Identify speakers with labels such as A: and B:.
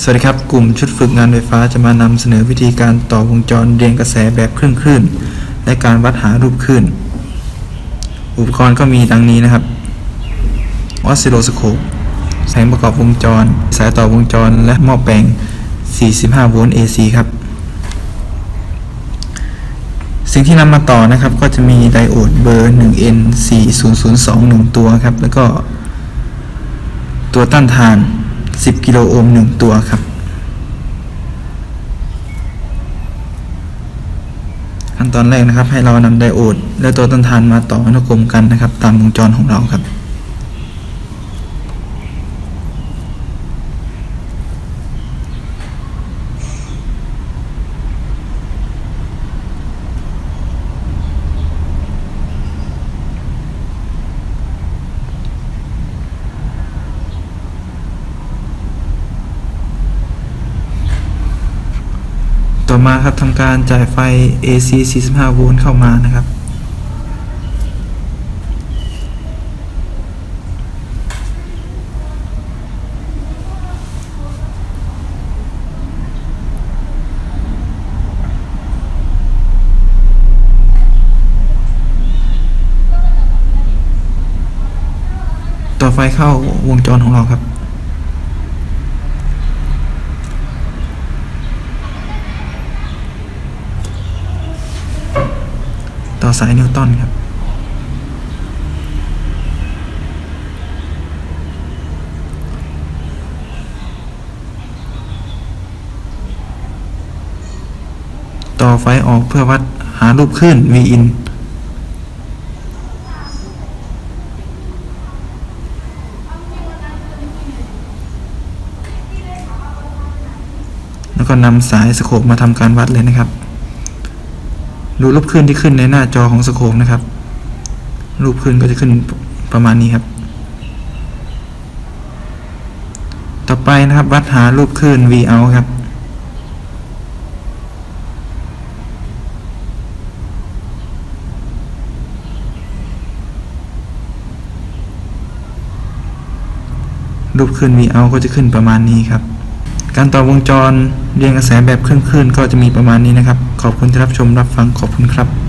A: สวัสดีครับ กลุ่มชุดฝึกงานไฟฟ้าจะมานำเสนอวิธีการต่อวงจรเรียงกระแสแบบคลื่นคลื่นและการวัดหารูปคลื่น อุปกรณ์ก็มีดังนี้นะครับออสซิโลสโคปแสงประกอบวงจร สายต่อวงจรและหม้อแปลง 45 โวลต์ AC ครับ สิ่งที่นำมาต่อนะครับ ก็จะมีไดโอดเบอร์ 1N 4002 1 ตัวครับ แล้วก็ตัวต้านทาน 10 กิโลโอห์ม1ตัวครับขั้นตอนแรกนะครับให้เรานำไดโอดและตัวต้านทานมาต่ออนุกรมกันนะครับ ตามวงจรของเราครับ ต่อมาครับทำการจ่ายไฟ AC 45 โวลต์เข้ามานะครับ ต่อไฟเข้าวงจรของเราครับ สายนิวตันครับ ต่อไฟออกเพื่อวัดหารูปคลื่น Vin แล้วก็นำสายสโคปมาทำการวัดเลยนะครับ ดูรูปคลื่นที่ขึ้นในหน้าจอของสโคปนะครับ รูปคลื่นก็จะขึ้นประมาณนี้ครับ ต่อไปนะครับวัดหารูปคลื่น V out ครับรูปคลื่น V out ก็จะขึ้นประมาณนี้ครับ การต่อวงจรเรียงกระแสแบบคลื่นๆก็จะมีประมาณนี้นะครับ ขอบคุณที่รับชมรับฟังขอบคุณครับ